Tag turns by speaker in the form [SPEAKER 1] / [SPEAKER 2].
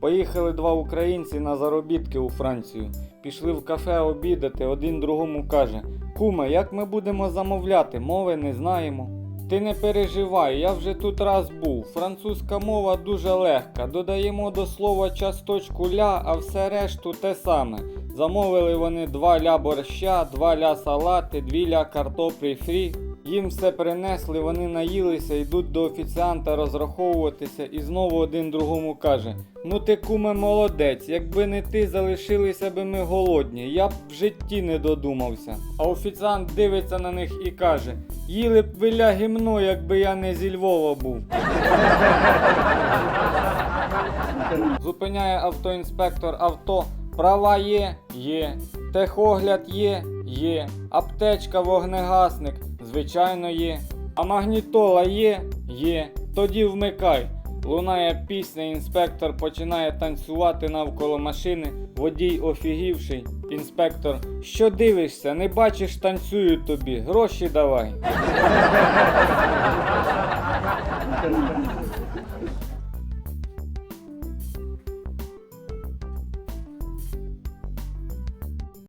[SPEAKER 1] Поїхали два українці на заробітки у Францію. Пішли в кафе обідати, один другому каже: Куме, як ми будемо замовляти, мови не знаємо. Ти не переживай, я вже тут раз був. Французька мова дуже легка. Додаємо до слова часточку ля, а все решту те саме. Замовили вони два ля борща, два ля салати, дві ля картоплі фрі. Їм все принесли, вони наїлися, йдуть до офіціанта розраховуватися, і знову один другому каже: Ну ти куме молодець, якби не ти залишилися би ми голодні, я б в житті не додумався. А офіціант дивиться на них і каже: Їли б ви ля гімно, якби я не зі Львова був. Зупиняє автоінспектор авто. Права є? Є. Техогляд є? Є. Аптечка, вогнегасник? Звичайно, є. А магнітола є? Є. Тоді вмикай. Лунає пісня, інспектор починає танцювати навколо машини. Водій офігівший. Інспектор, що дивишся, не бачиш, танцюю тобі, гроші давай.